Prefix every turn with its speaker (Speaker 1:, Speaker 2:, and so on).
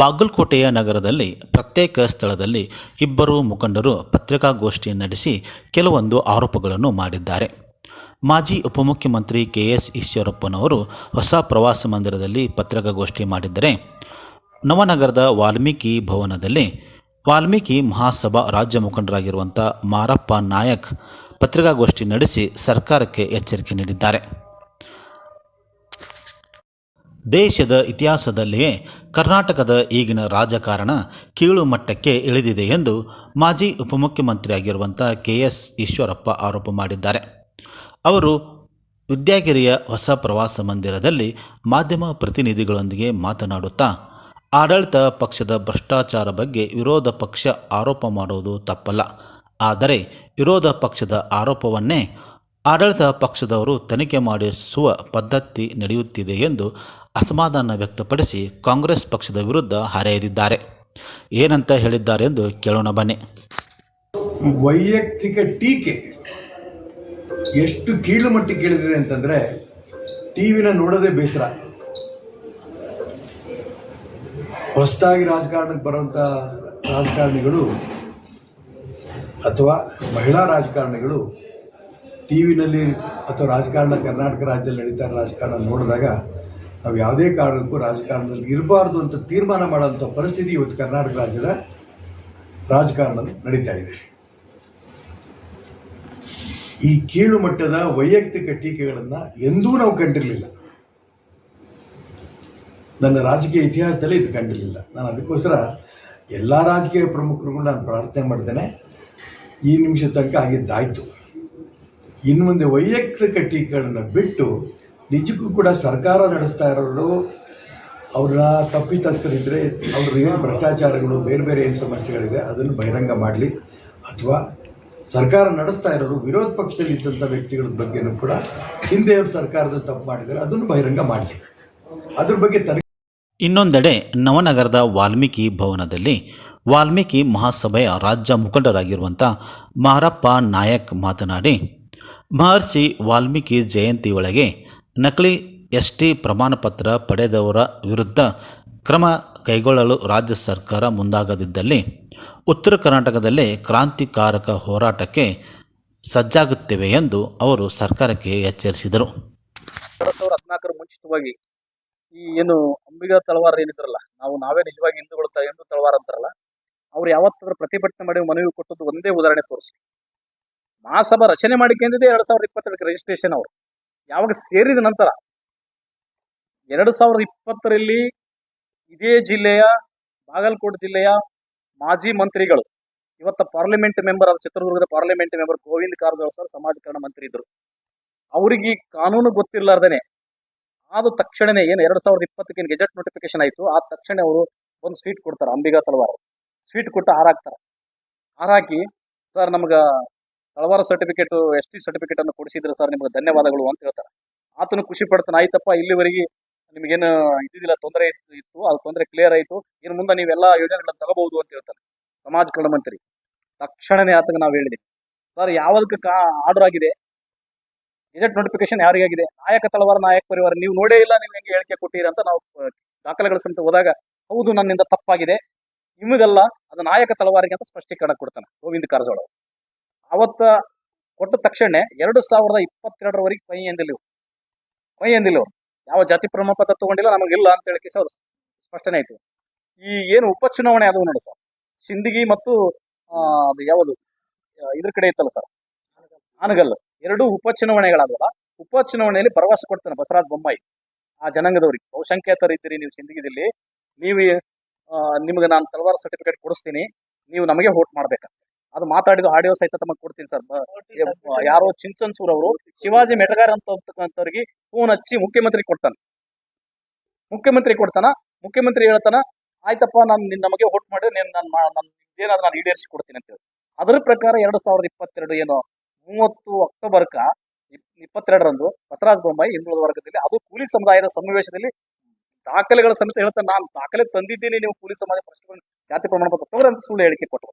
Speaker 1: ಬಾಗಲಕೋಟೆಯ ನಗರದಲ್ಲಿ ಪ್ರತ್ಯೇಕ ಸ್ಥಳದಲ್ಲಿ ಇಬ್ಬರು ಮುಖಂಡರು ಪತ್ರಿಕಾಗೋಷ್ಠಿ ನಡೆಸಿ ಕೆಲವೊಂದು ಆರೋಪಗಳನ್ನು ಮಾಡಿದ್ದಾರೆ. ಮಾಜಿ ಉಪಮುಖ್ಯಮಂತ್ರಿ ಕೆ ಎಸ್ ಈಶ್ವರಪ್ಪನವರು ಹೊಸ ಪ್ರವಾಸ ಮಂದಿರದಲ್ಲಿ ಪತ್ರಿಕಾಗೋಷ್ಠಿ ಮಾಡಿದ್ದರೆ ನವನಗರದ ವಾಲ್ಮೀಕಿ ಭವನದಲ್ಲಿ ವಾಲ್ಮೀಕಿ ಮಹಾಸಭಾ ರಾಜ್ಯ ಮುಖಂಡರಾಗಿರುವಂಥ ಮಾರಪ್ಪ ನಾಯಕ್ ಪತ್ರಿಕಾಗೋಷ್ಠಿ ನಡೆಸಿ ಸರ್ಕಾರಕ್ಕೆ ಎಚ್ಚರಿಕೆ ನೀಡಿದ್ದಾರೆ. ದೇಶದ ಇತಿಹಾಸದಲ್ಲಿಯೇ ಕರ್ನಾಟಕದ ಈಗಿನ ರಾಜಕಾರಣ ಕೀಳು ಮಟ್ಟಕ್ಕೆ ಇಳಿದಿದೆ ಎಂದು ಮಾಜಿ ಉಪಮುಖ್ಯಮಂತ್ರಿಯಾಗಿರುವಂಥ ಕೆ ಎಸ್ ಈಶ್ವರಪ್ಪ ಆರೋಪ ಮಾಡಿದ್ದಾರೆ. ಅವರು ವಿದ್ಯಾಗಿರಿಯ ಹೊಸ ಪ್ರವಾಸ ಮಂದಿರದಲ್ಲಿ ಮಾಧ್ಯಮ ಪ್ರತಿನಿಧಿಗಳೊಂದಿಗೆ ಮಾತನಾಡುತ್ತಾ, ಆಡಳಿತ ಪಕ್ಷದ ಭ್ರಷ್ಟಾಚಾರ ಬಗ್ಗೆ ವಿರೋಧ ಪಕ್ಷ ಆರೋಪ ಮಾಡುವುದು ತಪ್ಪಲ್ಲ. ಆದರೆ ವಿರೋಧ ಪಕ್ಷದ ಆರೋಪವನ್ನೇ ಆಡಳಿತ ಪಕ್ಷದವರು ತನಿಖೆ ಮಾಡಿಸುವ ಪದ್ಧತಿ ನಡೆಯುತ್ತಿದೆ ಎಂದು ಅಸಮಾಧಾನ ವ್ಯಕ್ತಪಡಿಸಿ ಕಾಂಗ್ರೆಸ್ ಪಕ್ಷದ ವಿರುದ್ಧ ಹರೆಯದಿದ್ದಾರೆ. ಏನಂತ ಹೇಳಿದ್ದಾರೆ ಎಂದು ಕೇಳೋಣ ಬನ್ನಿ.
Speaker 2: ವೈಯಕ್ತಿಕ ಟೀಕೆ ಎಷ್ಟು ಕೀಳು ಮಟ್ಟಿಗೆ ಅಂತಂದರೆ ಅಂತಂದ್ರೆ ಟಿವಿನ ನೋಡೋದೇ ಬೇಸರ. ಹೊಸದಾಗಿ ರಾಜಕಾರಣಕ್ಕೆ ಬರುವಂಥ ರಾಜಕಾರಣಿಗಳು ಅಥವಾ ಮಹಿಳಾ ರಾಜಕಾರಣಿಗಳು ಟಿ ವಿನಲ್ಲಿ ಅಥವಾ ರಾಜಕಾರಣ ಕರ್ನಾಟಕ ರಾಜ್ಯದಲ್ಲಿ ನಡೀತಾ ಇರೋ ರಾಜಕಾರಣ ನೋಡಿದಾಗ ನಾವು ಯಾವುದೇ ಕಾರಣಕ್ಕೂ ರಾಜಕಾರಣದಲ್ಲಿ ಇರಬಾರ್ದು ಅಂತ ತೀರ್ಮಾನ ಮಾಡೋಂಥ ಪರಿಸ್ಥಿತಿ ಇವತ್ತು ಕರ್ನಾಟಕ ರಾಜ್ಯದ ರಾಜಕಾರಣದಲ್ಲಿ ನಡೀತಾ ಇದೆ. ಈ ಕೀಳು ಮಟ್ಟದ ವೈಯಕ್ತಿಕ ಟೀಕೆಗಳನ್ನು ಎಂದೂ ನಾವು ಕಂಡಿರಲಿಲ್ಲ. ನನ್ನ ರಾಜಕೀಯ ಇತಿಹಾಸದಲ್ಲಿ ಇದು ಕಂಡಿರಲಿಲ್ಲ. ನಾನು ಅದಕ್ಕೋಸ್ಕರ ಎಲ್ಲ ರಾಜಕೀಯ ಪ್ರಮುಖರಿಗೂ ನಾನು ಪ್ರಾರ್ಥನೆ ಮಾಡ್ತೇನೆ. ಈ ನಿಮಿಷ ತನಕ ಆಗಿದ್ದಾಯಿತು ಇನ್ನು ಮುಂದೆ ವೈಯಕ್ತಿಕ ಟೀಕೆಗಳನ್ನು ಬಿಟ್ಟು ನಿಜಕ್ಕೂ ಕೂಡ ಸರ್ಕಾರ ನಡೆಸ್ತಾ ಇರೋರು ಅವ್ರನ್ನ ತಪ್ಪಿತಸ್ಥರಿದ್ದರೆ ಅವ್ರ ಏನು ಭ್ರಷ್ಟಾಚಾರಗಳು, ಬೇರೆ ಬೇರೆ ಏನು ಸಮಸ್ಯೆಗಳಿದೆ ಅದನ್ನು ಬಹಿರಂಗ ಮಾಡಲಿ. ಅಥವಾ ಸರ್ಕಾರ ನಡೆಸ್ತಾ ಇರೋರು ವಿರೋಧ ಪಕ್ಷದಲ್ಲಿ ಇದ್ದಂಥ ವ್ಯಕ್ತಿಗಳ ಬಗ್ಗೆನೂ ಕೂಡ ಹಿಂದೆ ಸರ್ಕಾರದ ತಪ್ಪು ಮಾಡಿದರೆ ಅದನ್ನು ಬಹಿರಂಗ ಮಾಡಲಿ. ಅದ್ರ ಬಗ್ಗೆ ತನಿಖೆ
Speaker 1: ಇನ್ನೊಂದೆಡೆ ನವನಗರದ ವಾಲ್ಮೀಕಿ ಭವನದಲ್ಲಿ ವಾಲ್ಮೀಕಿ ಮಹಾಸಭೆಯ ರಾಜ್ಯ ಮುಖಂಡರಾಗಿರುವಂಥ ಮಾರಪ್ಪ ನಾಯಕ್ ಮಾತನಾಡಿ ಮಹರ್ಷಿ ವಾಲ್ಮೀಕಿ ಜಯಂತಿ ಒಳಗೆ ನಕಲಿ ಎಸ್ ಟಿ ಪ್ರಮಾಣಪತ್ರ ಪಡೆದವರ ವಿರುದ್ಧ ಕ್ರಮ ಕೈಗೊಳ್ಳಲು ರಾಜ್ಯ ಸರ್ಕಾರ ಮುಂದಾಗದಿದ್ದಲ್ಲಿ ಉತ್ತರ ಕರ್ನಾಟಕದಲ್ಲಿ ಕ್ರಾಂತಿಕಾರಕ ಹೋರಾಟಕ್ಕೆ ಸಜ್ಜಾಗುತ್ತೇವೆ ಎಂದು ಅವರು ಸರ್ಕಾರಕ್ಕೆ ಎಚ್ಚರಿಸಿದರು.
Speaker 3: ಎರಡ್ ಸಾವಿರದ ಹದಿನಾಲ್ಕರ ಮುಂಚಿತವಾಗಿ ಈ ಏನು ಅಂಬಿಗ ತಳವಾರ ಏನಿದ್ರಲ್ಲ, ನಾವು ನಾವೇ ನಿಜವಾಗಿ ಹಿಂದೂಗಳು ಹಿಂದೂ ತಳವಾರ ಅಂತಾರಲ್ಲ, ಅವ್ರು ಯಾವತ್ತಾದ್ರೂ ಪ್ರತಿಭಟನೆ ಮಾಡಿ ಮನವಿ ಕೊಟ್ಟದ್ದು ಒಂದೇ ಉದಾಹರಣೆ ತೋರಿಸಿ ಮಹಾಸಭಾ ರಚನೆ ಮಾಡಿಕೊಂಡಿದ್ದೆ ಎರಡು ಸಾವಿರದ ಇಪ್ಪತ್ತೆರಡಕ್ಕೆ ರಿಜಿಸ್ಟ್ರೇಷನ್ ಅವರು. ಯಾವಾಗ ಸೇರಿದ ನಂತರ ಎರಡು ಸಾವಿರದ ಇಪ್ಪತ್ತರಲ್ಲಿ ಇದೇ ಜಿಲ್ಲೆಯ, ಬಾಗಲಕೋಟೆ ಜಿಲ್ಲೆಯ ಮಾಜಿ ಮಂತ್ರಿಗಳು, ಇವತ್ತು ಪಾರ್ಲಿಮೆಂಟ್ ಮೆಂಬರ್ ಆದ ಚಿತ್ರದುರ್ಗದ parliament member Govinda Karjol sir ಸಮಾಜ ಕಲ್ಯಾಣ ಮಂತ್ರಿ ಇದ್ರು. ಅವರಿಗೆ ಕಾನೂನು ಗೊತ್ತಿರಲಾರ್ದೇನೆ ಆದ ತಕ್ಷಣನೇ ಏನು ಎರಡು ಸಾವಿರದ ಇಪ್ಪತ್ತಕ್ಕೆ ಗೆಜೆಟ್ ನೋಟಿಫಿಕೇಶನ್ ಆಯಿತು ಆ ತಕ್ಷಣ ಅವರು ಒಂದು ಸ್ವೀಟ್ ಕೊಡ್ತಾರೆ ಅಂಬಿಗಾ ತಲವಾರ. ಸ್ವೀಟ್ ಕೊಟ್ಟು ಹಾರಾಕ್ತಾರೆ. ಹಾರಾಕಿ ಸರ್ ನಮ್ಗೆ Talawara certificate S T certificate ಅನ್ನು ಕೊಡಿಸಿದ್ರೆ ಸರ್ ನಿಮ್ಗೆ ಧನ್ಯವಾದಗಳು ಅಂತ ಹೇಳ್ತಾರೆ. ಆತನು ಖುಷಿ ಪಡ್ತಾನೆ, ಆಯ್ತಪ್ಪ, ಇಲ್ಲಿವರೆಗೆ ನಿಮಗೇನು ಇದ್ದಿದ್ದಿಲ್ಲ ತೊಂದರೆ ಇತ್ತು, ಅದು ತೊಂದರೆ ಕ್ಲಿಯರ್ ಆಯಿತು, ಇನ್ನು ಮುಂದೆ ನೀವೆಲ್ಲ ಯೋಜನೆಗಳನ್ನು ತಗೋಬಹುದು ಅಂತ ಹೇಳ್ತಾರೆ ಸಮಾಜ ಕಲ್ಯಾಣ ಮಂತ್ರಿ. ತಕ್ಷಣನೇ ಆತಗೆ ನಾವು ಹೇಳಿದೆ ಸರ್ ಯಾವ್ದಕ್ಕೆ ಕಾ ಆರ್ಡರ್ ಆಗಿದೆ? ಗೆಜೆಟ್ ನೋಟಿಫಿಕೇಶನ್ ಯಾರಿಗಾಗಿದೆ ನಾಯಕ ತಳವಾರ, ನಾಯಕ ಪರಿವಾರ, ನೀವು ನೋಡೇ ಇಲ್ಲ, ನೀವು ಹೆಂಗೆ ಹೇಳಿಕೆ ಕೊಟ್ಟಿರಿ ಅಂತ ನಾವು ದಾಖಲೆಗಳ ಸಮೇತ ಹೋದಾಗ, ಹೌದು, ನನ್ನಿಂದ ತಪ್ಪಾಗಿದೆ. ನಿಮಗಲ್ಲ, ಅದು ನಾಯಕ ತಳವಾರಿಗೆ ಅಂತ ಸ್ಪಷ್ಟೀಕರಣ ಕೊಡ್ತಾನೆ, ಗೋವಿಂದ ಕಾರಜೋಳ ಅವತ್ತ ಕೊಟ್ಟ ತಕ್ಷಣ ಎರಡು ಸಾವಿರದ ಇಪ್ಪತ್ತೆರಡರವರೆಗೆ ಕೊಯ್ ಎಂದಿಲ್ಲ ಇವ್ರು. ಕೊಯ್ ಎಂದಿಲ್ಲ ಯಾವ ಜಾತಿ ಪ್ರಮಾಣ ಪತ್ರ ತಗೊಂಡಿಲ್ಲ ನಮಗಿಲ್ಲ ಅಂತ ಹೇಳಕ್ಕೆ ಸರ್ ಸ್ಪಷ್ಟನೆ ಆಯ್ತು. ಈ ಏನು ಉಪಚುನಾವಣೆ ಆದವು ನೋಡಿ ಸರ್. ಸಿಂದಗಿ ಮತ್ತು ಅದು ಯಾವುದು? ಇದ್ರ ಕಡೆ ಇತ್ತಲ್ಲ ಸರ್. ಆನಗಲ್ ಎರಡು ಉಪಚುನಾವಣೆಗಳಾದವಲ್ಲ. ಉಪಚುನಾವಣೆಯಲ್ಲಿ ಪ್ರವಾಸ ಕೊಡ್ತಾನೆ ಬಸವರಾಜ ಬೊಮ್ಮಾಯಿ. ಆ ಜನಾಂಗದವ್ರಿಗೆ. ಬಹುಸಂಖ್ಯಾತರು ಇದ್ದೀರಿ ನೀವು ಸಿಂದಗಿದಲ್ಲಿ, ನೀವು ನಿಮಗೆ ನಾನು ತಲವಾರ ಸರ್ಟಿಫಿಕೇಟ್ ಕೊಡಿಸ್ತೀನಿ. ನೀವು ನಮಗೆ ವೋಟ್ ಮಾಡ್ಬೇಕಂತ. ಅದು ಮಾತಾಡಿದ ಆಡಿಯೋ ಸಹಿತ ತಮಗೆ ಕೊಡ್ತೀನಿ ಸರ್. ಯಾರೋ ಚಿಂಚನ್ಸೂರ್ ಅವರು ಶಿವಾಜಿ ಮೆಟಗಾರ್ ಅಂತವ್ರಿಗೆ ಫೋನ್ ಹಚ್ಚಿ ಮುಖ್ಯಮಂತ್ರಿ ಕೊಡ್ತಾನೆ. ಮುಖ್ಯಮಂತ್ರಿ ಕೊಡ್ತಾನ ಮುಖ್ಯಮಂತ್ರಿ ಹೇಳ್ತಾನ ಆಯ್ತಪ್ಪ ನಾನು ನಿನ್ನ ನಮಗೆ ವೋಟ್ ಮಾಡಿ ನೀನು ನಾನು ಏನಾದ್ರು ನಾನು ಈಡೇರಿಸಿ ಕೊಡ್ತೀನಿ ಅಂತ ಹೇಳಿ. ಅದರ ಪ್ರಕಾರ ಎರಡು ಸಾವಿರದ ಇಪ್ಪತ್ತೆರಡು ಏನು ಮೂವತ್ತು ಅಕ್ಟೋಬರ್ಕ ಇಪ್- ಇಪ್ಪತ್ತೆರಡರಂದು ಬಸವರಾಜ ಬೊಮ್ಮಾಯಿ ಹಿಂದುಳಿದ ವರ್ಗದಲ್ಲಿ ಅದು ಕೂಲಿ ಸಮುದಾಯದ ಸಮಾವೇಶದಲ್ಲಿ ದಾಖಲೆಗಳ ಸಮೇತ ಹೇಳ್ತಾನೆ ನಾನು ದಾಖಲೆ ತಂದಿದ್ದೀನಿ ನೀವು ಕೂಲಿ ಸಮಾಜ ಪ್ರಶ್ನೆ ಜಾತಿ ಪ್ರಮಾಣ ಪತ್ರ ಅಂತ ಸುಳ್ಳು ಹೇಳಿಕೆ ಕೊಟ್ಟರು